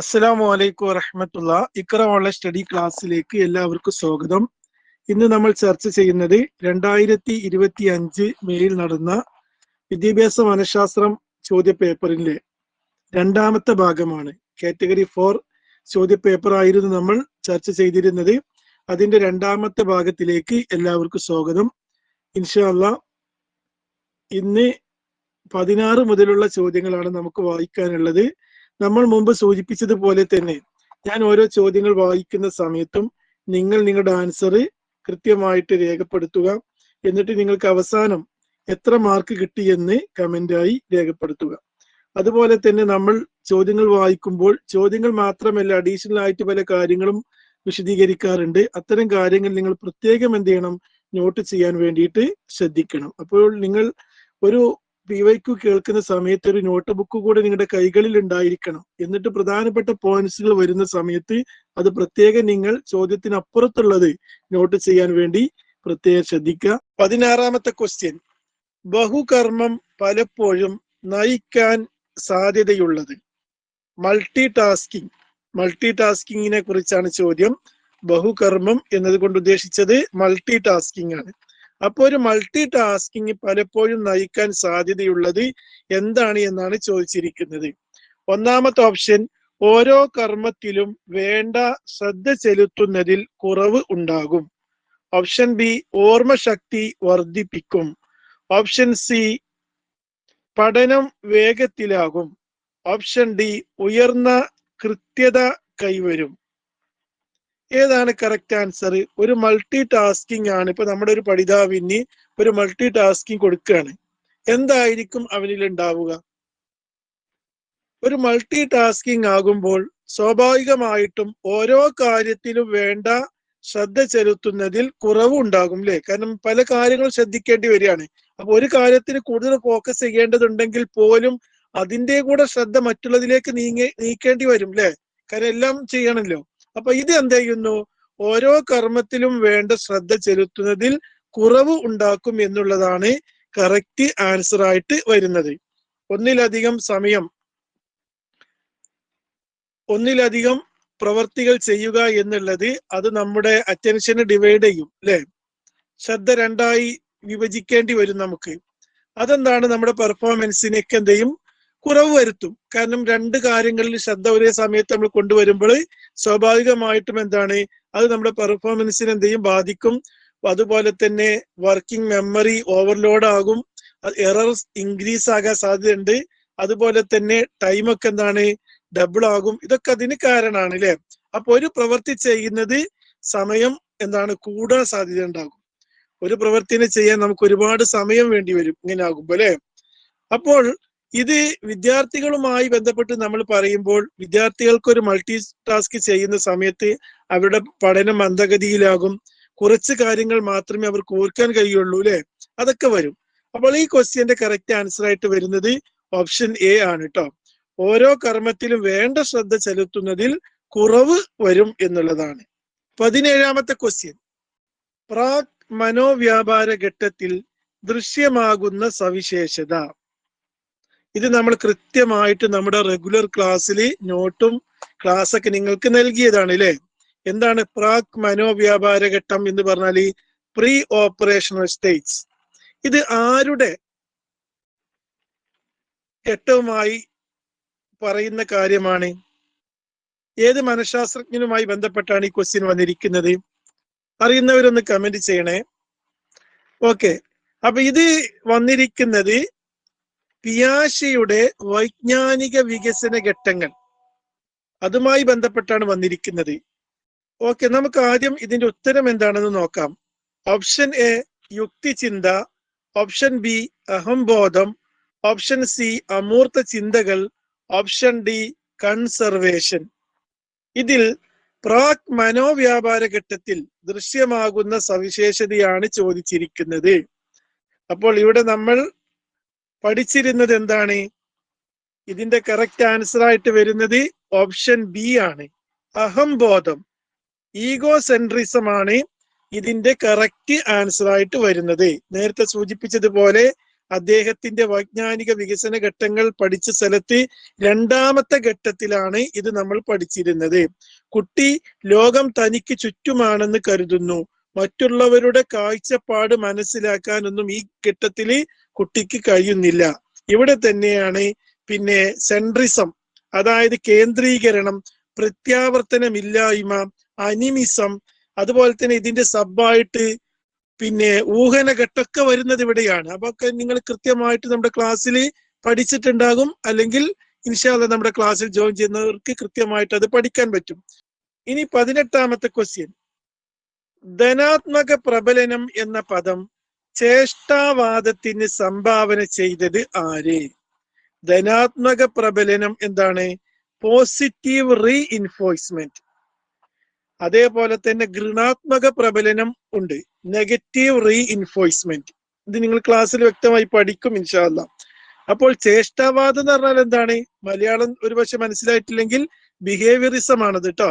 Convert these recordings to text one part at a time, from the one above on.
അസ്സലാമു അലൈക്കും വറഹമത്തുള്ള. ഇക്ര ഓൺലൈൻ സ്റ്റഡി ക്ലാസ്സിലേക്ക് എല്ലാവർക്കും സ്വാഗതം. ഇന്ന് നമ്മൾ ചർച്ച ചെയ്യുന്നത് രണ്ടായിരത്തി ഇരുപത്തി അഞ്ച് മെയിൽ നടന്ന വിദ്യാഭ്യാസ മനഃശാസ്ത്രം ചോദ്യ പേപ്പറിന്റെ രണ്ടാമത്തെ ഭാഗമാണ്. കാറ്റഗറി ഫോർ ചോദ്യ പേപ്പർ ആയിരുന്നു നമ്മൾ ചർച്ച ചെയ്തിരുന്നത്. അതിന്റെ രണ്ടാമത്തെ ഭാഗത്തിലേക്ക് എല്ലാവർക്കും സ്വാഗതം. ഇൻഷാല്ല ഇന്ന് പതിനാറ് മുതലുള്ള ചോദ്യങ്ങളാണ് നമുക്ക് വായിക്കാനുള്ളത്. നമ്മൾ മുമ്പ് സൂചിപ്പിച്ചതുപോലെ തന്നെ ഞാൻ ഓരോ ചോദ്യങ്ങൾ വായിക്കുന്ന സമയത്തും നിങ്ങൾ നിങ്ങളുടെ ആൻസർ കൃത്യമായിട്ട് രേഖപ്പെടുത്തുക. എന്നിട്ട് നിങ്ങൾക്ക് അവസാനം എത്ര മാർക്ക് കിട്ടി കിട്ടിയെന്ന് കമന്റായി രേഖപ്പെടുത്തുക. അതുപോലെ തന്നെ നമ്മൾ ചോദ്യങ്ങൾ വായിക്കുമ്പോൾ ചോദ്യങ്ങൾ മാത്രമല്ല അഡീഷണൽ ആയിട്ട് പല കാര്യങ്ങളും വിശദീകരിക്കാറുണ്ട്. അത്തരം കാര്യങ്ങൾ നിങ്ങൾ പ്രത്യേകം എന്ത് ചെയ്യണം? നോട്ട് ചെയ്യാൻ വേണ്ടിയിട്ട് ശ്രദ്ധിക്കണം. അപ്പോൾ നിങ്ങൾ ഒരു പി വൈക്കു കേൾക്കുന്ന സമയത്ത് ഒരു നോട്ട് ബുക്ക് കൂടെ നിങ്ങളുടെ കൈകളിൽ ഉണ്ടായിരിക്കണം. എന്നിട്ട് പ്രധാനപ്പെട്ട പോയിന്റ്സുകൾ വരുന്ന സമയത്ത് അത് പ്രത്യേകം നിങ്ങൾ ചോദ്യത്തിന് അപ്പുറത്തുള്ളത് നോട്ട് ചെയ്യാൻ വേണ്ടി പ്രത്യേകം ശ്രദ്ധിക്കുക. പതിനാറാമത്തെ ക്വസ്റ്റ്യൻ ബഹുകർമ്മം പലപ്പോഴും നയിക്കാൻ സാധ്യതയുള്ളത്. മൾട്ടി ടാസ്കിംഗ് മൾട്ടി ടാസ്കിങ്ങിനെ കുറിച്ചാണ് ചോദ്യം. ബഹുകർമ്മം എന്നതുകൊണ്ട് ഉദ്ദേശിച്ചത് മൾട്ടി ടാസ്കിങ് ആണ്. അപ്പോൾ ഒരു മൾട്ടി ടാസ്കിങ് പലപ്പോഴും നയിക്കാൻ സാധ്യതയുള്ളത് എന്താണ് എന്നാണ് ചോദിച്ചിരിക്കുന്നത്. ഒന്നാമത്തെ ഓപ്ഷൻ ഓരോ കർമ്മത്തിലും വേണ്ട ശ്രദ്ധ ചെലുത്തുന്നതിൽ കുറവ് ഉണ്ടാകും. ഓപ്ഷൻ ബി ഓർമ്മശക്തി വർദ്ധിപ്പിക്കും. ഓപ്ഷൻ സി പഠനം വേഗത്തിലാകും. ഓപ്ഷൻ ഡി ഉയർന്ന കൃത്യത കൈവരും. ഏതാണ് കറക്റ്റ് ആൻസർ ഒരു മൾട്ടി ടാസ്കിങ് ആണ്. ഇപ്പൊ നമ്മുടെ ഒരു പഠിതാവിന് ഒരു മൾട്ടി ടാസ്കിങ് കൊടുക്കുകയാണ്. എന്തായിരിക്കും അവനിൽ ഉണ്ടാവുക? ഒരു മൾട്ടി ടാസ്കിങ് ആകുമ്പോൾ സ്വാഭാവികമായിട്ടും ഓരോ കാര്യത്തിലും വേണ്ട ശ്രദ്ധ ചെലുത്തുന്നതിൽ കുറവ് ഉണ്ടാകും അല്ലെ കാരണം പല കാര്യങ്ങൾ ശ്രദ്ധിക്കേണ്ടി വരികയാണ്. അപ്പൊ ഒരു കാര്യത്തിന് കൂടുതൽ ഫോക്കസ് ചെയ്യേണ്ടതുണ്ടെങ്കിൽ പോലും അതിന്റെ കൂടെ ശ്രദ്ധ മറ്റുള്ളതിലേക്ക് നീങ്ങി നീക്കേണ്ടി വരും അല്ലെ കാരണം എല്ലാം ചെയ്യണമല്ലോ അപ്പൊ ഇത് എന്ത് ചെയ്യുന്നു? ഓരോ കർമ്മത്തിലും വേണ്ട ശ്രദ്ധ ചെലുത്തുന്നതിൽ കുറവ് ഉണ്ടാക്കും എന്നുള്ളതാണ് കറക്റ്റ് ആൻസർ ആയിട്ട് വരുന്നത്. ഒന്നിലധികം സമയം ഒന്നിലധികം പ്രവർത്തികൾ ചെയ്യുക എന്നുള്ളത് അത് നമ്മുടെ അറ്റൻഷനെ ഡിവൈഡ് ചെയ്യും അല്ലെ? ശ്രദ്ധ രണ്ടായി വിഭജിക്കേണ്ടി വരും നമുക്ക്. അതെന്താണ് നമ്മുടെ പെർഫോമൻസിനൊക്കെ എന്തെയും കുറവ് വരുത്തും. കാരണം രണ്ട് കാര്യങ്ങളിൽ ശ്രദ്ധ ഒരേ സമയത്ത് നമ്മൾ കൊണ്ടുവരുമ്പോൾ സ്വാഭാവികമായിട്ടും എന്താണ്? അത് നമ്മുടെ പെർഫോമൻസിനെ എന്ത് ചെയ്യും? ബാധിക്കും. അതുപോലെ തന്നെ വർക്കിംഗ് മെമ്മറി ഓവർലോഡ് ആകും. എറർസ് ഇൻക്രീസ് ആകാൻ സാധ്യതയുണ്ട്. അതുപോലെ തന്നെ ടൈമൊക്കെ എന്താണ്? ഡബിൾ ആകും. ഇതൊക്കെ അതിന് കാരണമാണ് അല്ലെ അപ്പൊ ഒരു പ്രവൃത്തി ചെയ്യുന്നത് സമയം എന്താണ്? കൂടാൻ സാധ്യത ഉണ്ടാകും. ഒരു പ്രവൃത്തിനെ ചെയ്യാൻ നമുക്ക് ഒരുപാട് സമയം വേണ്ടി വരും. ഇങ്ങനെ ആകുമ്പോ അല്ലെ അപ്പോൾ ഇത് വിദ്യാർത്ഥികളുമായി ബന്ധപ്പെട്ട് നമ്മൾ പറയുമ്പോൾ വിദ്യാർത്ഥികൾക്ക് ഒരു മൾട്ടി ടാസ്ക് ചെയ്യുന്ന സമയത്ത് അവരുടെ പഠനം മന്ദഗതിയിലാകും. കുറച്ച് കാര്യങ്ങൾ മാത്രമേ അവർക്ക് ഓർക്കാൻ കഴിയുള്ളൂ അല്ലെ അതൊക്കെ വരും. അപ്പോൾ ഈ ക്വസ്റ്റ്യന്റെ കറക്റ്റ് ആൻസർ ആയിട്ട് വരുന്നത് ഓപ്ഷൻ എ ആണ് കേട്ടോ ഓരോ കർമ്മത്തിലും വേണ്ട ശ്രദ്ധ ചെലുത്തുന്നതിൽ കുറവ് വരും എന്നുള്ളതാണ്. പതിനേഴാമത്തെ ക്വസ്റ്റ്യൻ പ്രാക് മനോവ്യാപാര ഘട്ടത്തിൽ ദൃശ്യമാകുന്ന സവിശേഷത. ഇത് നമ്മൾ കൃത്യമായിട്ട് നമ്മുടെ റെഗുലർ ക്ലാസ്സിൽ നോട്ടും ക്ലാസ്സൊക്കെ നിങ്ങൾക്ക് നൽകിയതാണ് അല്ലേ എന്താണ് പ്രാക് മനോവ്യാപാര ഘട്ടം എന്ന് പറഞ്ഞാൽ ഈ പ്രീ ഓപ്പറേഷണൽ സ്റ്റേറ്റ്സ് ഇത് ആരുടെ ഘട്ടവുമായി പറയുന്ന കാര്യമാണ്? ഏത് മനഃശാസ്ത്രജ്ഞനുമായി ബന്ധപ്പെട്ടാണ് ഈ ക്വസ്റ്റ്യൻ വന്നിരിക്കുന്നത്? അറിയുന്നവരൊന്ന് കമന്റ് ചെയ്യണേ. ഓക്കെ അപ്പൊ ഇത് വന്നിരിക്കുന്നത് പിയാഷയുടെ വൈജ്ഞാനിക വികസന ഘട്ടങ്ങൾ അതുമായി ബന്ധപ്പെട്ടാണ് വന്നിരിക്കുന്നത്. ഓക്കെ നമുക്ക് ആദ്യം ഇതിന്റെ ഉത്തരം എന്താണെന്ന് നോക്കാം. ഓപ്ഷൻ എ യുക്തിചിന്ത. ഓപ്ഷൻ ബി അഹംബോധം. ഓപ്ഷൻ സി അമൂർത്ത ചിന്തകൾ. Option D conservation. ഇതിൽ പ്രാക് മനോവ്യാപാര ഘട്ടത്തിൽ ദൃശ്യമാകുന്ന സവിശേഷതയാണ് ചോദിച്ചിരിക്കുന്നത്. അപ്പോൾ ഇവിടെ നമ്മൾ പഠിച്ചിരുന്നത് എന്താണ്? ഇതിന്റെ കറക്റ്റ് ആൻസർ ആയിട്ട് വരുന്നത് ഓപ്ഷൻ ബി ആണ്. അഹംബോധം ഈഗോ സെൻട്രിസം ആണ് ഇതിന്റെ കറക്റ്റ് ആൻസർ ആയിട്ട് വരുന്നത്. നേരത്തെ സൂചിപ്പിച്ചതുപോലെ അദ്ദേഹത്തിന്റെ വൈജ്ഞാനിക വികസന ഘട്ടങ്ങൾ പഠിച്ച സ്ഥലത്ത് രണ്ടാമത്തെ ഘട്ടത്തിലാണ് ഇത് നമ്മൾ പഠിച്ചിരുന്നത്. കുട്ടി ലോകം തനിക്ക് ചുറ്റുമാണെന്ന് കരുതുന്നു. മറ്റുള്ളവരുടെ കാഴ്ചപ്പാട് മനസ്സിലാക്കാനൊന്നും ഈ ഘട്ടത്തിൽ കുട്ടിക്ക് കഴിയുന്നില്ല. ഇവിടെ തന്നെയാണ് പിന്നെ സെൻട്രിസം അതായത് കേന്ദ്രീകരണം പ്രത്യാവർത്തനമില്ലായ്മ അനിമിസം അതുപോലെ തന്നെ ഇതിന്റെ സബായിട്ട് പിന്നെ ഊഹനഘട്ടമൊക്കെ വരുന്നത് ഇവിടെയാണ്. അപ്പൊ നിങ്ങൾ കൃത്യമായിട്ട് നമ്മുടെ ക്ലാസ്സിൽ പഠിച്ചിട്ടുണ്ടാകും. അല്ലെങ്കിൽ ഇൻഷാല്ല നമ്മുടെ ക്ലാസ്സിൽ ജോയിൻ ചെയ്യുന്നവർക്ക് കൃത്യമായിട്ട് അത് പഠിക്കാൻ പറ്റും. ഇനി പതിനെട്ടാമത്തെ ക്വസ്റ്റ്യൻ ധനാത്മക പ്രബലനം എന്ന പദം ചേഷ്ടാവാദത്തിന് സംഭാവന ചെയ്തത് ആര്? ധനാത്മക പ്രബലനം എന്താണ്? പോസിറ്റീവ് റീ ഇൻഫോഴ്സ്മെന്റ് അതേപോലെ തന്നെ ഗൃണാത്മക പ്രബലനം ഉണ്ട്. നെഗറ്റീവ് റീ ഇൻഫോഴ്സ്മെന്റ് ഇത് നിങ്ങൾ ക്ലാസ്സിൽ വ്യക്തമായി പഠിക്കും ഇൻഷാല്ല അപ്പോൾ ചേഷ്ടാവാദം എന്ന് പറഞ്ഞാൽ എന്താണ്? മലയാളം ഒരുപക്ഷെ മനസ്സിലായിട്ടില്ലെങ്കിൽ ബിഹേവിയറിസം ആണത് കേട്ടോ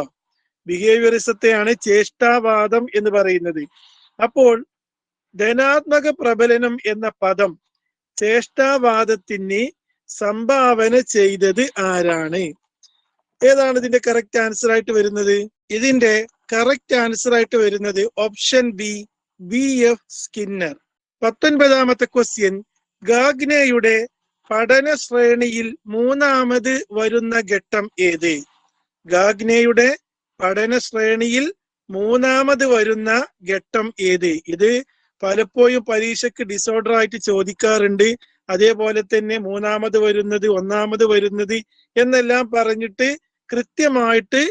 ബിഹേവിയറിസത്തെയാണ് ചേഷ്ടാവാദം എന്ന് പറയുന്നത്. അപ്പോൾ ധനാത്മക പ്രബലനം എന്ന പദം ചേഷ്ടാവാദത്തിന് സംഭാവന ചെയ്തത് ആരാണ്? ഏതാണ് ഇതിന്റെ കറക്റ്റ് ആൻസർ ആയിട്ട് വരുന്നത്? ഇതിന്റെ കറക്റ്റ് ആൻസർ ആയിട്ട് വരുന്നത് option B B F Skinner പത്തൊൻപതാമത്തെ question ഗാഗ്നയുടെ പഠന ശ്രേണിയിൽ മൂന്നാമത് വരുന്ന ഘട്ടം ഏത്? ഗാഗ്നയുടെ പഠന ശ്രേണിയിൽ മൂന്നാമത് വരുന്ന ഘട്ടം ഏത്? ഇത് പലപ്പോഴും പരീക്ഷയ്ക്ക് ഡിസോർഡർ ആയിട്ട് ചോദിക്കാറുണ്ട്. അതേപോലെ തന്നെ മൂന്നാമത് വരുന്നത് ഒന്നാമത് വരുന്നത് എന്നെല്ലാം പറഞ്ഞിട്ട് കൃത്യമായിട്ട്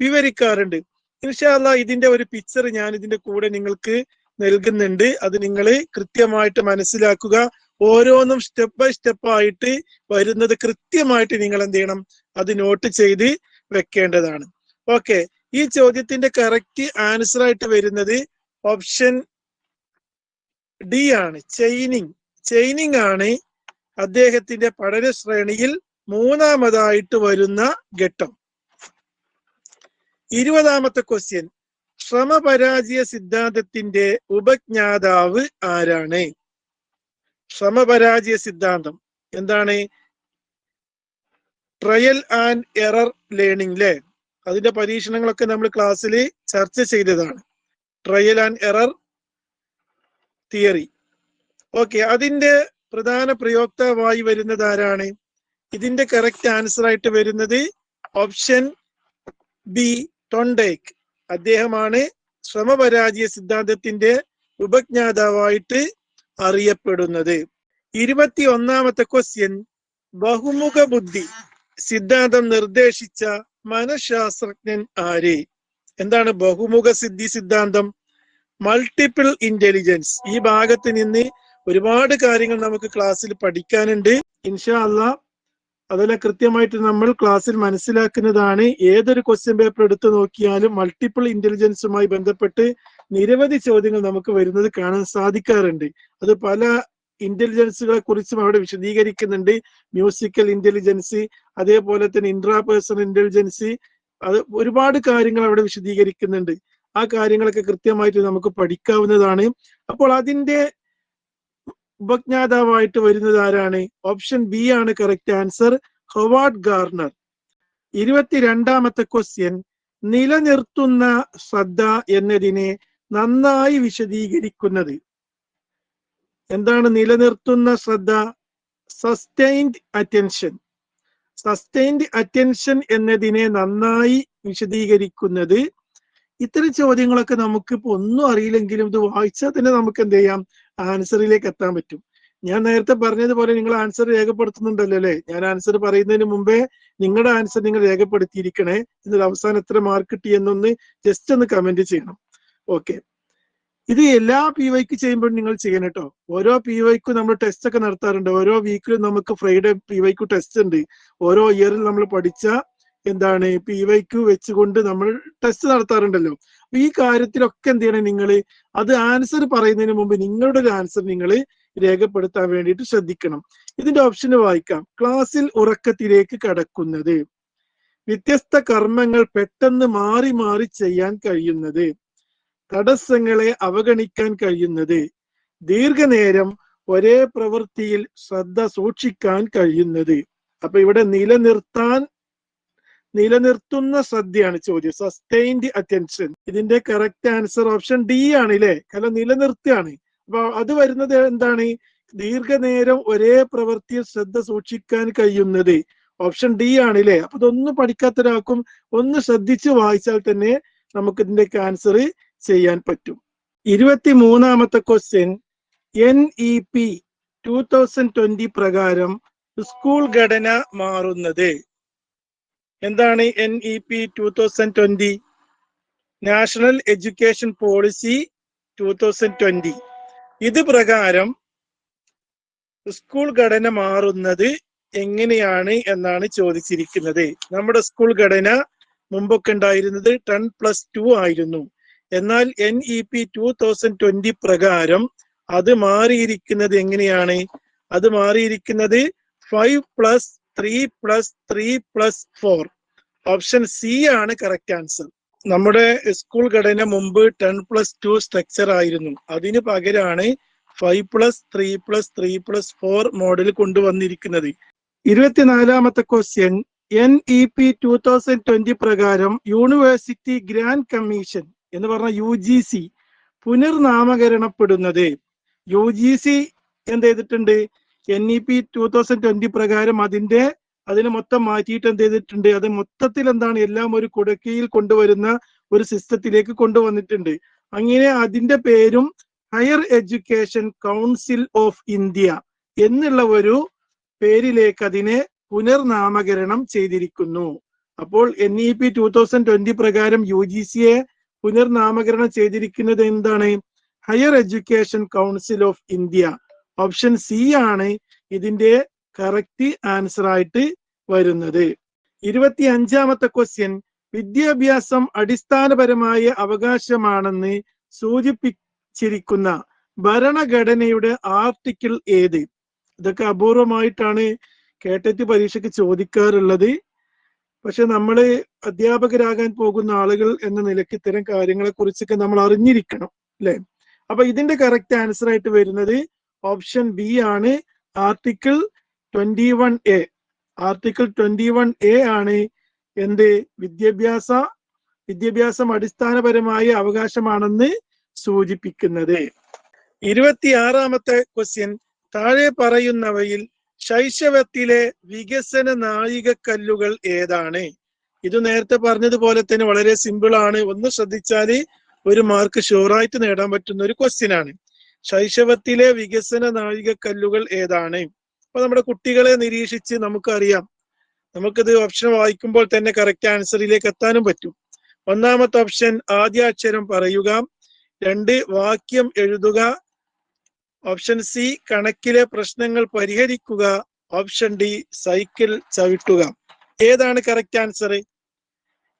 വിവരിക്കാറുണ്ട്. ഇൻഷാല്ല ഇതിന്റെ ഒരു പിക്ചർ ഞാൻ ഇതിന്റെ കൂടെ നിങ്ങൾക്ക് നൽകുന്നുണ്ട്. അത് നിങ്ങൾ കൃത്യമായിട്ട് മനസ്സിലാക്കുക. ഓരോന്നും സ്റ്റെപ്പ് ബൈ സ്റ്റെപ്പ് ആയിട്ട് വരുന്നത് കൃത്യമായിട്ട് നിങ്ങൾ എന്ത് ചെയ്യണം? അത് നോട്ട് ചെയ്ത് വെക്കേണ്ടതാണ്. ഓക്കെ ഈ ചോദ്യത്തിന്റെ കറക്റ്റ് ആൻസർ ആയിട്ട് വരുന്നത് ഓപ്ഷൻ ഡി ആണ്. ചെയിനിങ്. ചെയിനിങ് ആണ് അദ്ദേഹത്തിന്റെ പഠന ശ്രേണിയിൽ മൂന്നാമതായിട്ട് വരുന്ന ഘട്ടം. ഇരുപതാമത്തെ ക്വസ്റ്റ്യൻ ശ്രമപരാജയ സിദ്ധാന്തത്തിന്റെ ഉപജ്ഞാതാവ് ആരാണ്? ശ്രമപരാജയ സിദ്ധാന്തം. എന്താണ്? ട്രയൽ ആൻഡ് എറർ ലേണിംഗ് അല്ലേ അതിന്റെ പരീക്ഷണങ്ങളൊക്കെ നമ്മൾ ക്ലാസ്സിൽ ചർച്ച ചെയ്തതാണ്. Trial and error theory. Okay അതിന്റെ പ്രധാന പ്രയോക്താവായി വരുന്നത് ആരാണ്? ഇതിന്റെ കറക്റ്റ് ആൻസർ ആയിട്ട് വരുന്നത് ഓപ്ഷൻ ബി ടൊണ്ടേക്ക് അദ്ദേഹമാണ് ശ്രമപരാജയ സിദ്ധാന്തത്തിന്റെ ഉപജ്ഞാതാവായിട്ട് അറിയപ്പെടുന്നത്. ഇരുപത്തി ഒന്നാമത്തെ ക്വസ്റ്റ്യൻ ബഹുമുഖ ബുദ്ധി. സിദ്ധാന്തം നിർദ്ദേശിച്ച മനഃശാസ്ത്രജ്ഞൻ ആര്? എന്താണ് ബഹുമുഖ സിദ്ധി സിദ്ധാന്തം? മൾട്ടിപ്പിൾ ഇന്റലിജൻസ് ഈ ഭാഗത്ത് നിന്ന് ഒരുപാട് കാര്യങ്ങൾ നമുക്ക് ക്ലാസ്സിൽ പഠിക്കാനുണ്ട്. ഇൻഷാ അല്ല അതെല്ലാം കൃത്യമായിട്ട് നമ്മൾ ക്ലാസ്സിൽ മനസ്സിലാക്കുന്നതാണ് ഏതൊരു ക്വസ്റ്റ്യൻ പേപ്പർ എടുത്തു നോക്കിയാലും മൾട്ടിപ്പിൾ ഇന്റലിജൻസുമായി ബന്ധപ്പെട്ട് നിരവധി ചോദ്യങ്ങൾ നമുക്ക് വരുന്നത് കാണാൻ സാധിക്കാറുണ്ട്. അത് പല ഇന്റലിജൻസുകളെ കുറിച്ചും അവിടെ വിശദീകരിക്കുന്നുണ്ട്. മ്യൂസിക്കൽ ഇന്റലിജൻസ് അതേപോലെ തന്നെ ഇൻട്രാപേഴ്സണൽ ഇന്റലിജൻസ് അത് ഒരുപാട് കാര്യങ്ങൾ അവിടെ വിശദീകരിക്കുന്നുണ്ട്. ആ കാര്യങ്ങളൊക്കെ കൃത്യമായിട്ട് നമുക്ക് പഠിക്കാവുന്നതാണ്. അപ്പോൾ അതിന്റെ ഉപജ്ഞാതാവായിട്ട് വരുന്നത് ആരാണ്? ഓപ്ഷൻ ബി ആണ് കറക്റ്റ് ആൻസർ ഹൊവാർഡ് ഗാർണർ. ഇരുപത്തിരണ്ടാമത്തെ ക്വസ്റ്റ്യൻ നിലനിർത്തുന്ന ശ്രദ്ധ എന്നതിനെ നന്നായി വിശദീകരിക്കുന്നത്. എന്താണ് നിലനിർത്തുന്ന ശ്രദ്ധ? സസ്റ്റൈൻഡ് അറ്റൻഷൻ സസ്റ്റൈൻഡ് അറ്റൻഷൻ എന്നതിനെ നന്നായി വിശദീകരിക്കുന്നത് ഇത്തരം ചോദ്യങ്ങളൊക്കെ നമുക്ക് ഇപ്പൊ ഒന്നും അറിയില്ലെങ്കിലും ഇത് വായിച്ചാൽ തന്നെ നമുക്ക് എന്ത് ചെയ്യാം? ആൻസറിലേക്ക് എത്താൻ പറ്റും. ഞാൻ നേരത്തെ പറഞ്ഞതുപോലെ നിങ്ങൾ ആൻസർ രേഖപ്പെടുത്തുന്നുണ്ടല്ലോ അല്ലെ? ഞാൻ ആൻസർ പറയുന്നതിന് മുമ്പേ നിങ്ങളുടെ ആൻസർ നിങ്ങൾ രേഖപ്പെടുത്തിയിരിക്കണേ. എന്നിട്ട് അവസാനം എത്ര മാർക്ക് കിട്ടി എന്നൊന്ന് ജസ്റ്റ് ഒന്ന് കമന്റ് ചെയ്യണം. ഓക്കെ. ഇത് എല്ലാ പി വൈക്ക് ചെയ്യുമ്പോഴും നിങ്ങൾ ചെയ്യണം കേട്ടോ. ഓരോ പി വൈക്കും നമ്മൾ ടെസ്റ്റ് ഒക്കെ നടത്താറുണ്ട്. ഓരോ വീക്കിലും നമുക്ക് ഫ്രൈഡേ പി വൈക്ക് ടെസ്റ്റ് ഉണ്ട്. ഓരോ ഇയറിൽ നമ്മൾ പഠിച്ച എന്താണ് പി വൈക്ക് വെച്ചുകൊണ്ട് നമ്മൾ ടെസ്റ്റ് നടത്താറുണ്ടല്ലോ. അപ്പൊ ഈ കാര്യത്തിലൊക്കെ എന്ത് ചെയ്യണം നിങ്ങൾ അത് ആൻസർ പറയുന്നതിന് മുമ്പ് നിങ്ങളുടെ ഒരു ആൻസർ നിങ്ങൾ രേഖപ്പെടുത്താൻ വേണ്ടിയിട്ട് ശ്രദ്ധിക്കണം. ഇതിന്റെ ഓപ്ഷൻ വായിക്കാം. ക്ലാസ്സിൽ ഉറക്കത്തിലേക്ക് കടക്കുന്നത്. വ്യത്യസ്ത കർമ്മങ്ങൾ പെട്ടെന്ന് മാറി മാറി ചെയ്യാൻ കഴിയുന്നത്. തടസ്സങ്ങളെ അവഗണിക്കാൻ കഴിയുന്നത്. ദീർഘനേരം ഒരേ പ്രവൃത്തിയിൽ ശ്രദ്ധ സൂക്ഷിക്കാൻ കഴിയുന്നത്. അപ്പൊ ഇവിടെ നിലനിർത്താൻ നിലനിർത്തുന്ന ശ്രദ്ധയാണ് ചോദ്യം. സസ്റ്റൈൻഡ് അറ്റൻഷൻ ഇതിന്റെ കറക്റ്റ് ആൻസർ ഓപ്ഷൻ ഡി ആണ് ഇല്ലേ കാരണം നിലനിർത്തുകയാണ്. അപ്പൊ അത് വരുന്നത് എന്താണ്? ദീർഘനേരം ഒരേ പ്രവൃത്തിയിൽ ശ്രദ്ധ സൂക്ഷിക്കാൻ കഴിയുന്നത്. ഓപ്ഷൻ ഡി ആണ് ഇല്ലേ അപ്പൊ ഇതൊന്നും പഠിക്കാത്ത ഒരാൾക്കും ഒന്ന് ശ്രദ്ധിച്ച് വായിച്ചാൽ തന്നെ നമുക്ക് ഇതിന്റെ ആൻസർ ചെയ്യാൻ പറ്റും. ഇരുപത്തി മൂന്നാമത്തെ question N E P two thousand twenty പ്രകാരം സ്കൂൾ ഘടന മാറുന്നത്. എന്താണ് N E P two thousand twenty national education policy two thousand twenty ഇത് പ്രകാരം സ്കൂൾ ഘടന മാറുന്നത് എങ്ങനെയാണ് എന്നാണ് ചോദിച്ചിരിക്കുന്നത്. നമ്മുടെ സ്കൂൾ ഘടന മുമ്പൊക്കെ ഉണ്ടായിരുന്നത് ടെൻ പ്ലസ് ടു ആയിരുന്നു. എന്നാൽ N E P two thousand twenty പ്രകാരം അത് മാറിയിരിക്കുന്നത് എങ്ങനെയാണ്? അത് മാറിയിരിക്കുന്നത് five plus three plus three plus four option C ആണ് കറക്റ്റ് ആൻസർ നമ്മുടെ സ്കൂൾ ഘടന മുമ്പ് ടെൻ പ്ലസ് ടു സ്ട്രക്ചർ ആയിരുന്നു. അതിന് പകരമാണ് five plus three plus three plus four model കൊണ്ടുവന്നിരിക്കുന്നത്. ഇരുപത്തിനാലാമത്തെ question N E P two thousand twenty പ്രകാരം യൂണിവേഴ്സിറ്റി ഗ്രാൻഡ് കമ്മീഷൻ എന്ന് പറഞ്ഞ യു ജി സി പുനർനാമകരണപ്പെടുന്നത്. യു ജി സി എന്ത് ചെയ്തിട്ടുണ്ട്? N E P two thousand twenty പ്രകാരം അതിന്റെ അതിനെ മൊത്തം മാറ്റിയിട്ട് എന്ത് ചെയ്തിട്ടുണ്ട്? അത് മൊത്തത്തിൽ എന്താണ് എല്ലാം ഒരു കുടക്കീയിൽ കൊണ്ടുവരുന്ന ഒരു സിസ്റ്റത്തിലേക്ക് കൊണ്ടുവന്നിട്ടുണ്ട്. അങ്ങനെ അതിന്റെ പേരും higher education council of India എന്നുള്ള ഒരു പേരിലേക്ക് അതിനെ പുനർനാമകരണം ചെയ്തിരിക്കുന്നു. അപ്പോൾ N E P two thousand twenty പ്രകാരം യു ജി സിയെ പുനർനാമകരണം ചെയ്തിരിക്കുന്നത് എന്താണ്? Higher education council of India option C ആണ് ഇതിന്റെ കറക്റ്റ് ആൻസർ ആയിട്ട് വരുന്നത്. ഇരുപത്തി അഞ്ചാമത്തെ ക്വസ്റ്റ്യൻ വിദ്യാഭ്യാസം അടിസ്ഥാനപരമായ അവകാശമാണെന്ന് സൂചിപ്പിച്ചിരിക്കുന്ന ഭരണഘടനയുടെ ആർട്ടിക്കിൾ ഏത്? ഇതൊക്കെ അപൂർവമായിട്ടാണ് കേട്ടറ്റ് പരീക്ഷയ്ക്ക് ചോദിക്കാറുള്ളത്. പക്ഷെ നമ്മൾ അധ്യാപകരാകാൻ പോകുന്ന ആളുകൾ എന്ന നിലയ്ക്ക് ഇത്തരം കാര്യങ്ങളെ കുറിച്ചൊക്കെ നമ്മൾ അറിഞ്ഞിരിക്കണം അല്ലെ? അപ്പൊ ഇതിന്റെ കറക്റ്റ് ആൻസർ ആയിട്ട് വരുന്നത് ഓപ്ഷൻ ബി ആണ് article twenty one A. Article twenty one A ആണ് എന്ത്? വിദ്യാഭ്യാസ വിദ്യാഭ്യാസം അടിസ്ഥാനപരമായ അവകാശമാണെന്ന് സൂചിപ്പിക്കുന്നത്. ഇരുപത്തിയാറാമത്തെ ക്വസ്റ്റ്യൻ താഴെ പറയുന്നവയിൽ ശൈശവത്തിലെ വികസന നാഴികക്കല്ലുകൾ ഏതാണ്? ഇത് നേരത്തെ പറഞ്ഞതുപോലെ തന്നെ വളരെ സിമ്പിൾ ആണ്. ഒന്ന് ശ്രദ്ധിച്ചാൽ ഒരു മാർക്ക് ഷുവറായിട്ട് നേടാൻ പറ്റുന്ന ഒരു ക്വസ്റ്റ്യൻ ആണ്. ശൈശവത്തിലെ വികസന നാഴികക്കല്ലുകൾ ഏതാണ്? അപ്പൊ നമ്മുടെ കുട്ടികളെ നിരീക്ഷിച്ച് നമുക്കറിയാം. നമുക്കിത് ഓപ്ഷൻ വായിക്കുമ്പോൾ തന്നെ കറക്റ്റ് ആൻസറിലേക്ക് എത്താനും പറ്റും. ഒന്നാമത്തെ ഓപ്ഷൻ ആദ്യാക്ഷരം പറയുക. രണ്ട് വാക്യം എഴുതുക. ഓപ്ഷൻ സി കണക്കിലെ പ്രശ്നങ്ങൾ പരിഹരിക്കുക. ഓപ്ഷൻ ഡി സൈക്കിൾ ചവിട്ടുക. ഏതാണ് കറക്റ്റ് ആൻസർ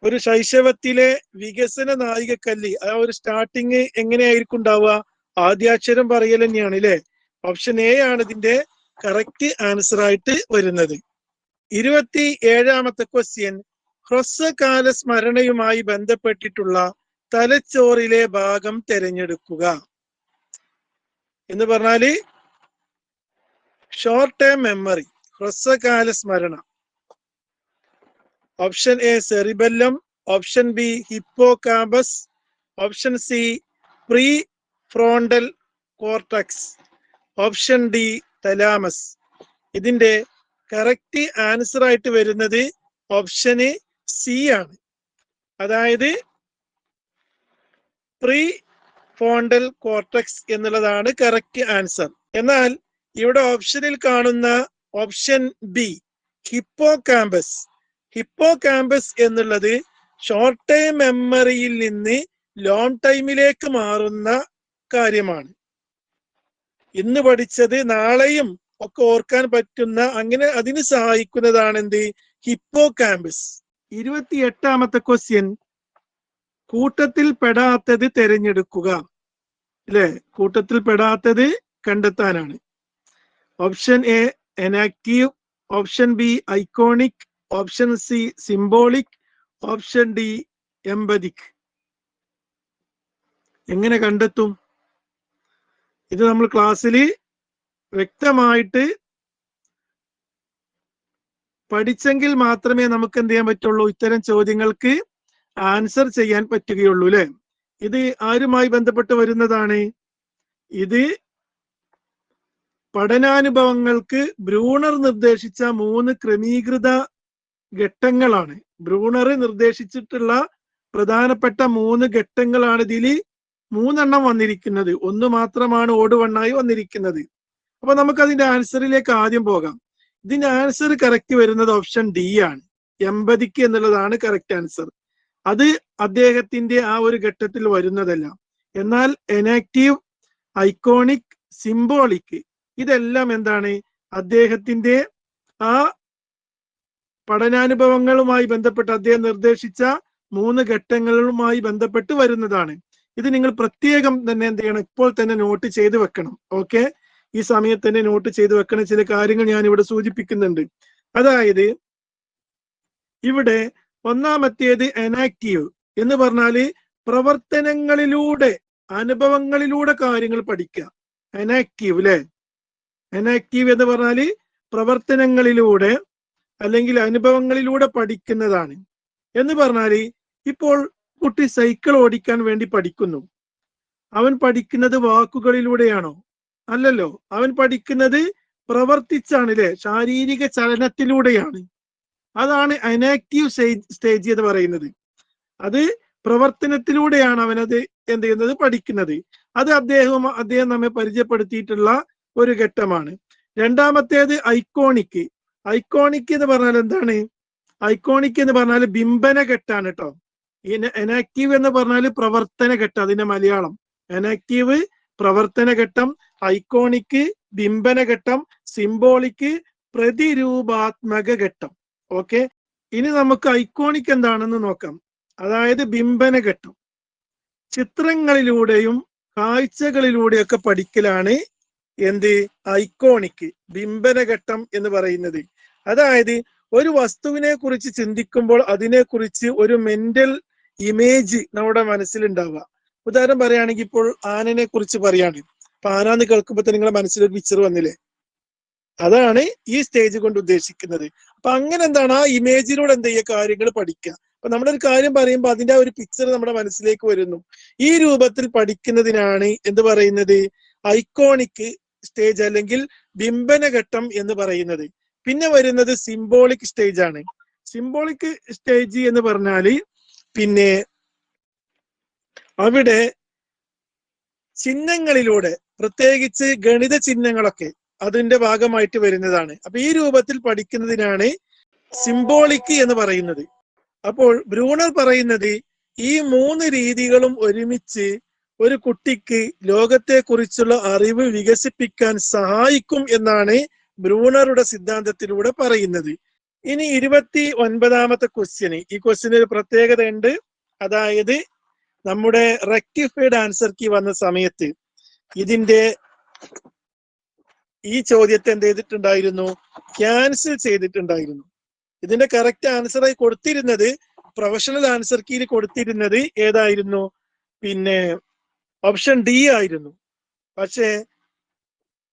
ഒരു ശൈശവത്തിലെ വികസന നായികക്കല്ല് ആ ഒരു സ്റ്റാർട്ടിങ് എങ്ങനെയായിരിക്കും ഉണ്ടാവുക? ആദ്യാക്ഷരം പറയൽ തന്നെയാണ് അല്ലെ? ഓപ്ഷൻ എ ആണ് ഇതിന്റെ കറക്റ്റ് ആൻസർ ആയിട്ട് വരുന്നത്. ഇരുപത്തി ഏഴാമത്തെ ക്വസ്റ്റ്യൻ ഹ്രസ്വകാല സ്മരണയുമായി ബന്ധപ്പെട്ടിട്ടുള്ള തലച്ചോറിലെ ഭാഗം തിരഞ്ഞെടുക്കുക. എന്ന് പറഞ്ഞാൽ ഷോർട്ട് ടേം മെമ്മറി ഹ്രസ്വകാല സ്മരണ. Option A cerebellum option B hippocampus option C pre frontal cortex option D thalamus ഇതിന്റെ കറക്റ്റ് ആൻസർ ആയിട്ട് വരുന്നത് ഓപ്ഷന് സി ആണ്. അതായത് പ്രീ ഫോണ്ടൽ കോർട്ടക്സ് എന്നുള്ളതാണ് കറക്റ്റ് ആൻസർ എന്നാൽ ഇവിടെ ഓപ്ഷനിൽ കാണുന്ന option B hippocampus hippocampus എന്നുള്ളത് ഷോർട്ട് ടൈം മെമ്മറിയിൽ നിന്ന് ലോങ് ടൈമിലേക്ക് മാറുന്ന കാര്യമാണ്. ഇന്ന് പഠിച്ചത് നാളെയും ഒക്കെ ഓർക്കാൻ പറ്റുന്ന അങ്ങനെ അതിന് സഹായിക്കുന്നതാണ് എന്ത്? ഹിപ്പോ ക്യാമ്പസ് ഇരുപത്തി എട്ടാമത്തെ ക്വസ്റ്റ്യൻ കൂട്ടത്തിൽ പെടാത്തത് തിരഞ്ഞെടുക്കുക. അല്ലെ? കൂട്ടത്തിൽ പെടാത്തത് കണ്ടെത്താനാണ്. Option A enactive option B iconic. Option C symbolic. Option D empathic എങ്ങനെ കണ്ടെത്തും? ഇത് നമ്മൾ ക്ലാസ്സിൽ വ്യക്തമായിട്ട് പഠിച്ചെങ്കിൽ മാത്രമേ നമുക്ക് എന്ത് ചെയ്യാൻ പറ്റുള്ളൂ? ഇത്തരം ചോദ്യങ്ങൾക്ക് ആൻസർ ചെയ്യാൻ പറ്റുകയുള്ളൂ അല്ലെ ഇത് ആരുമായി ബന്ധപ്പെട്ട് വരുന്നതാണ്? ഇത് പഠനാനുഭവങ്ങൾക്ക് ബ്രൂണർ നിർദ്ദേശിച്ച മൂന്ന് ക്രമീകൃത ഘട്ടങ്ങളാണ്. ബ്രൂണർ നിർദ്ദേശിച്ചിട്ടുള്ള പ്രധാനപ്പെട്ട മൂന്ന് ഘട്ടങ്ങളാണ് ഇതിൽ മൂന്നെണ്ണം വന്നിരിക്കുന്നത്. ഒന്ന് മാത്രമാണ് ഓട് വണ്ണായി വന്നിരിക്കുന്നത്. അപ്പൊ നമുക്ക് അതിന്റെ ആൻസറിലേക്ക് ആദ്യം പോകാം. ഇതിന്റെ ആൻസർ കറക്റ്റ് വരുന്നത് ഓപ്ഷൻ ഡി ആണ്. എൺപതിക്ക് എന്നുള്ളതാണ് കറക്റ്റ് ആൻസർ. അത് അദ്ദേഹത്തിന്റെ ആ ഒരു ഘട്ടത്തിൽ വരുന്നതല്ല. എന്നാൽ എനാക്റ്റീവ് ഐക്കോണിക് സിംബോളിക് ഇതെല്ലാം എന്താണ്? അദ്ദേഹത്തിന്റെ ആ പഠനാനുഭവങ്ങളുമായി ബന്ധപ്പെട്ട് അദ്ദേഹം നിർദ്ദേശിച്ച മൂന്ന് ഘട്ടങ്ങളുമായി ബന്ധപ്പെട്ട് വരുന്നതാണ്. ഇത് നിങ്ങൾ പ്രത്യേകം തന്നെ എന്ത് ചെയ്യണം? ഇപ്പോൾ തന്നെ നോട്ട് ചെയ്ത് വെക്കണം. ഓക്കെ ഈ സമയത്ത് തന്നെ നോട്ട് ചെയ്ത് വെക്കണ ചില കാര്യങ്ങൾ ഞാൻ ഇവിടെ സൂചിപ്പിക്കുന്നുണ്ട്. അതായത് ഇവിടെ ഒന്നാമത്തേത് എനാക്റ്റീവ് എന്ന് പറഞ്ഞാൽ പ്രവർത്തനങ്ങളിലൂടെ അനുഭവങ്ങളിലൂടെ കാര്യങ്ങൾ പഠിക്കുക. എനാക്റ്റീവ് അല്ലെ എനാക്റ്റീവ് എന്ന് പറഞ്ഞാൽ പ്രവർത്തനങ്ങളിലൂടെ അല്ലെങ്കിൽ അനുഭവങ്ങളിലൂടെ പഠിക്കുന്നതാണ്. എന്ന് പറഞ്ഞാൽ ഇപ്പോൾ കുട്ടി സൈക്കിൾ ഓടിക്കാൻ വേണ്ടി പഠിക്കുന്നു. അവൻ പഠിക്കുന്നത് വാക്കുകളിലൂടെയാണോ? അല്ലല്ലോ. അവൻ പഠിക്കുന്നത് പ്രവർത്തിച്ചാണ് അല്ലെ ശാരീരിക ചലനത്തിലൂടെയാണ്. അതാണ് അനാക്റ്റീവ് സ്റ്റേജ് എന്ന് പറയുന്നത്. അത് പ്രവർത്തനത്തിലൂടെയാണ് അവനത് എന്ത് ചെയ്യുന്നത്? പഠിക്കുന്നത്. അത് അദ്ദേഹം അദ്ദേഹം നമ്മെ പരിചയപ്പെടുത്തിയിട്ടുള്ള ഒരു ഘട്ടമാണ്. രണ്ടാമത്തേത് ഐക്കോണിക്. ഐക്കോണിക് എന്ന് പറഞ്ഞാൽ എന്താണ്? ഐക്കോണിക് എന്ന് പറഞ്ഞാൽ ബിംബന ഘട്ടാണ് കേട്ടോ. എനാക്റ്റീവ് എന്ന് പറഞ്ഞാൽ പ്രവർത്തന ഘട്ടം അതിന്റെ മലയാളം. എനാക്റ്റീവ് പ്രവർത്തന ഘട്ടം ഐക്കോണിക് ബിംബന ഘട്ടം സിംബോളിക് പ്രതിരൂപാത്മക ഘട്ടം. ഓക്കെ ഇനി നമുക്ക് ഐക്കോണിക് എന്താണെന്ന് നോക്കാം. അതായത് ബിംബന ഘട്ടം. ചിത്രങ്ങളിലൂടെയും കാഴ്ചകളിലൂടെയൊക്കെ പഠിക്കലാണ് എന്ത്? ഐക്കോണിക് ബിംബന ഘട്ടം എന്ന് പറയുന്നത്. അതായത് ഒരു വസ്തുവിനെ കുറിച്ച് ചിന്തിക്കുമ്പോൾ അതിനെക്കുറിച്ച് ഒരു മെന്റൽ ഇമേജ് നമ്മുടെ മനസ്സിലുണ്ടാവുക. ഉദാഹരണം പറയുകയാണെങ്കിൽ ഇപ്പോൾ ആനനെ കുറിച്ച് പറയാണ് അപ്പൊ ആന എന്ന് കേൾക്കുമ്പോൾ തന്നെ നിങ്ങളുടെ മനസ്സിലൊരു പിക്ചർ വന്നില്ലേ? അതാണ് ഈ സ്റ്റേജ് കൊണ്ട് ഉദ്ദേശിക്കുന്നത്. അപ്പൊ അങ്ങനെ എന്താണ്? ആ ഇമേജിലൂടെ എന്ത് ചെയ്യുക? കാര്യങ്ങൾ പഠിക്കുക. അപ്പൊ നമ്മളൊരു കാര്യം പറയുമ്പോൾ അതിന്റെ ആ ഒരു പിക്ചർ നമ്മുടെ മനസ്സിലേക്ക് വരുന്നു. ഈ രൂപത്തിൽ പഠിക്കുന്നതിനാണ് എന്ത് പറയുന്നത്? ഐക്കോണിക് സ്റ്റേജ് അല്ലെങ്കിൽ ബിംബന ഘട്ടം എന്ന് പറയുന്നത്. പിന്നെ വരുന്നത് സിംബോളിക് സ്റ്റേജ് ആണ്. സിംബോളിക് സ്റ്റേജ് എന്ന് പറഞ്ഞാൽ പിന്നെ അവിടെ ചിഹ്നങ്ങളിലൂടെ പ്രത്യേകിച്ച് ഗണിത ചിഹ്നങ്ങളൊക്കെ അതിന്റെ ഭാഗമായിട്ട് വരുന്നതാണ്. അപ്പൊ ഈ രൂപത്തിൽ പഠിക്കുന്നതിനാണ് സിംബോളിക് എന്ന് പറയുന്നത്. അപ്പോൾ ബ്രൂണർ പറയുന്നത് ഈ മൂന്ന് രീതികളും ഒരുമിച്ച് ഒരു കുട്ടിക്ക് ലോകത്തെ കുറിച്ചുള്ള അറിവ് വികസിപ്പിക്കാൻ സഹായിക്കും എന്നാണ് ബ്രൂണറുടെ സിദ്ധാന്തത്തിലൂടെ പറയുന്നത്. ഇനി ഇരുപത്തി ഒൻപതാമത്തെ ക്വസ്റ്റ്യന് ഈ ക്വസ്റ്റ്യന് ഒരു പ്രത്യേകത ഉണ്ട് അതായത് നമ്മുടെ റെക്ടിഫൈഡ് ആൻസർ കീ വന്ന സമയത്ത് ഇതിന്റെ ഈ ചോദ്യത്തെ എന്ത് ചെയ്തിട്ടുണ്ടായിരുന്നു? ക്യാൻസൽ ചെയ്തിട്ടുണ്ടായിരുന്നു. ഇതിന്റെ കറക്റ്റ് ആൻസർ ആയി കൊടുത്തിരുന്നത് പ്രൊഫഷണൽ ആൻസർ കീയിൽ കൊടുത്തിരുന്നത് ഏതായിരുന്നു? പിന്നെ ഓപ്ഷൻ ഡി ആയിരുന്നു. പക്ഷേ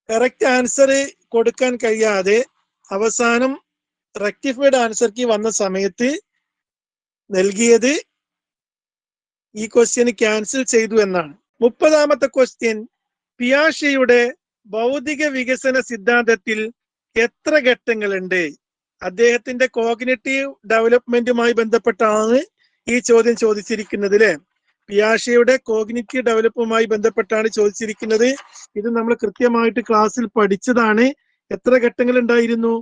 കറക്റ്റ് ആൻസർ കൊടുക്കാൻ കഴിയാതെ അവസാനം റെക്ടിഫൈഡ് ആൻസർ കീ വന്ന സമയത്ത് നൽകിയത് ഈ ക്വസ്റ്റ്യൻ ക്യാൻസൽ ചെയ്തു എന്നാണ്. മുപ്പതാമത്തെ ക്വസ്റ്റ്യൻ പിയാഷയുടെ ഭൗതിക വികസന സിദ്ധാന്തത്തിൽ എത്ര ഘട്ടങ്ങളുണ്ട്? അദ്ദേഹത്തിന്റെ കോഗ്നറ്റീവ് ഡെവലപ്മെന്റുമായി ബന്ധപ്പെട്ടാണ് ഈ ചോദ്യം ചോദിച്ചിരിക്കുന്നത് അല്ലെ പിയാഷയുടെ കോഗ്നിറ്റീവ് ഡെവലപ്പുമായി ബന്ധപ്പെട്ടാണ് ചോദിച്ചിരിക്കുന്നത്. ഇത് നമ്മൾ കൃത്യമായിട്ട് ക്ലാസ്സിൽ പഠിച്ചതാണ്. എത്ര ഘട്ടങ്ങൾ ഉണ്ടായിരുന്നു?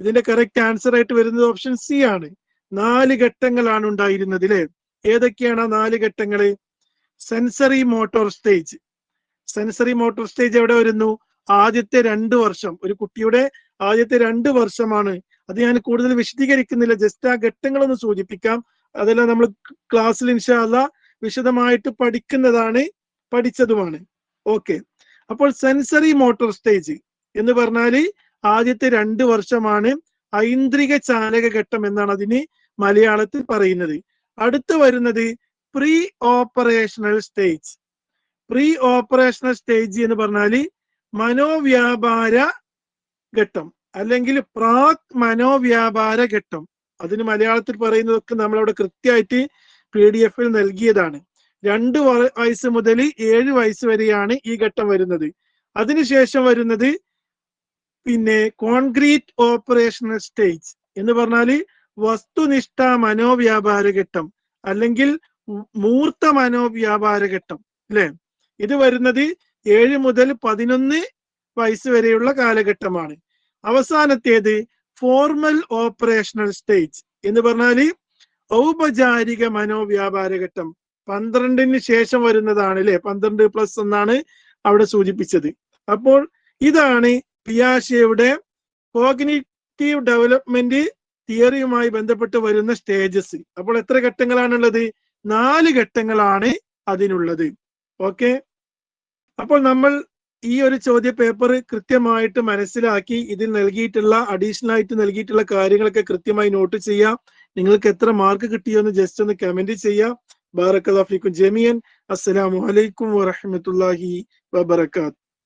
ഇതിന്റെ കറക്റ്റ് ആൻസർ ആയിട്ട് വരുന്നത് ഓപ്ഷൻ സി ആണ്. നാല് ഘട്ടങ്ങളാണ് ഉണ്ടായിരുന്നത് അല്ലെ ഏതൊക്കെയാണ് ആ നാല് ഘട്ടങ്ങൾ sensory motor stage sensory motor stage എവിടെ വരുന്നു? ആദ്യത്തെ രണ്ട് വർഷം. ഒരു കുട്ടിയുടെ ആദ്യത്തെ രണ്ട് വർഷമാണ്. അത് ഞാൻ കൂടുതൽ വിശദീകരിക്കുന്നില്ല. ജസ്റ്റ് ആ ഘട്ടങ്ങളൊന്ന് സൂചിപ്പിക്കാം. അതെല്ലാം നമ്മൾ ക്ലാസ്സിൽ ഇൻഷാല്ല വിശദമായിട്ട് പഠിക്കുന്നതാണ് പഠിച്ചതുമാണ്. ഓക്കെ അപ്പോൾ സെൻസറി മോട്ടോർ സ്റ്റേജ് എന്ന് പറഞ്ഞാൽ ആദ്യത്തെ രണ്ട് വർഷമാണ് ഐന്ദ്രിക ചാലക ഘട്ടം എന്നാണ് അതിന് മലയാളത്തിൽ പറയുന്നത്. അടുത്ത് വരുന്നത് pre operational stage pre operational stage എന്ന് പറഞ്ഞാൽ മനോവ്യാപാര ഘട്ടം അല്ലെങ്കിൽ പ്രാക് മനോവ്യാപാര ഘട്ടം. അതിന് മലയാളത്തിൽ പറയുന്നതൊക്കെ നമ്മളവിടെ കൃത്യമായിട്ട് പി ഡി എഫിൽ നൽകിയതാണ്. രണ്ട് വയസ്സ് മുതൽ ഏഴ് വയസ്സ് വരെയാണ് ഈ ഘട്ടം വരുന്നത്. അതിനുശേഷം വരുന്നത് പിന്നെ കോൺക്രീറ്റ് ഓപ്പറേഷണൽ സ്റ്റേജ് എന്ന് പറഞ്ഞാൽ വസ്തുനിഷ്ഠ മനോവ്യാപാര ഘട്ടം അല്ലെങ്കിൽ മൂർത്ത മനോവ്യാപാര ഘട്ടം അല്ലെ? ഇത് വരുന്നത് ഏഴ് മുതൽ പതിനൊന്ന് വയസ്സ് വരെയുള്ള കാലഘട്ടമാണ്. അവസാനത്തേത് ഫോർമൽ ഓപ്പറേഷണൽ സ്റ്റേജ് എന്ന് പറഞ്ഞാൽ ഔപചാരിക മനോവ്യാപാര ഘട്ടം. പന്ത്രണ്ടിന് ശേഷം വരുന്നതാണ് അല്ലെ? പന്ത്രണ്ട് പ്ലസ് എന്നാണ് അവിടെ സൂചിപ്പിച്ചത്. അപ്പോൾ ഇതാണ് പിയാഷയുടെ കോഗ്നിറ്റീവ് ഡെവലപ്മെന്റ് തിയറിയുമായി ബന്ധപ്പെട്ട് വരുന്ന സ്റ്റേജസ്. അപ്പോൾ എത്ര ഘട്ടങ്ങളാണുള്ളത്? നാല് ഘട്ടങ്ങളാണ് അതിനുള്ളത്. ഓക്കെ? അപ്പോൾ നമ്മൾ ഈ ഒരു ചോദ്യ പേപ്പർ കൃത്യമായിട്ട് മനസ്സിലാക്കി ഇതിൽ നൽകിയിട്ടുള്ള അഡീഷണൽ ആയിട്ട് നൽകിയിട്ടുള്ള കാര്യങ്ങളൊക്കെ കൃത്യമായി നോട്ട് ചെയ്യാം. നിങ്ങൾക്ക് എത്ര മാർക്ക് കിട്ടിയോ എന്ന് ജസ്റ്റ് ഒന്ന് കമന്റ് ചെയ്യാം. ബാറക്കല്ലാഫിക്കും ജമിയൻ അസ്സലാമു അലൈക്കും വബറകാത്ത്